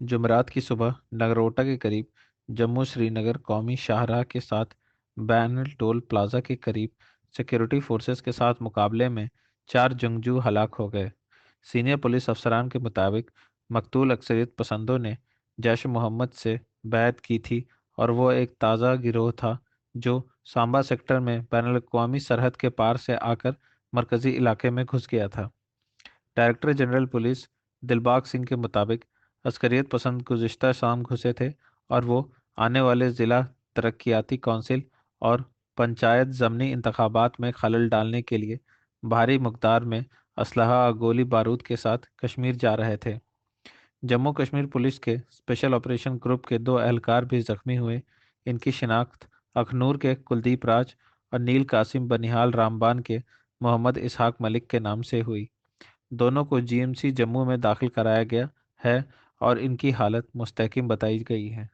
जुमेरात की सुबह नगरोटा के करीब, जम्मू श्रीनगर कौमी शाहराह के साथ बैन टोल प्लाजा के करीब सिक्योरिटी फोर्सेस के साथ मुकाबले में चार जंगजू हलाक हो गए। सीनियर पुलिस अफसरान के मुताबिक, मकतूल अक्सरियत पसंदों ने जैश मोहम्मद से बैत की थी और वो एक ताज़ा गिरोह था जो सांबा सेक्टर में बैन अवी सरहद के पार से आकर मरकज़ी इलाके में घुस गया था। Director general police Dilbag Singh के मुताबिक अस्करियत पसंद गुजशत शाम घुसे थे और वो आने वाले ज़िला तरक्याती कौंसिल और पंचायत ज़मनी इंतबात में खलल डालने के लिए भारी मकदार में असलहा गोली बारूद के साथ कश्मीर जा रहे थे। जम्मू कश्मीर पुलिस के स्पेशल ऑपरेशन ग्रुप के दो एहलकार भी जख्मी हुए। इनकी शिनाख्त अखनूर के कुलदीप राज और नील कासिम बनिहाल रामबान के मोहम्मद इसहाक मलिक के नाम से हुई। दोनों को जीएमसी जम्मू में दाखिल कराया गया है और इनकी हालत मुस्तकम बताई गई है।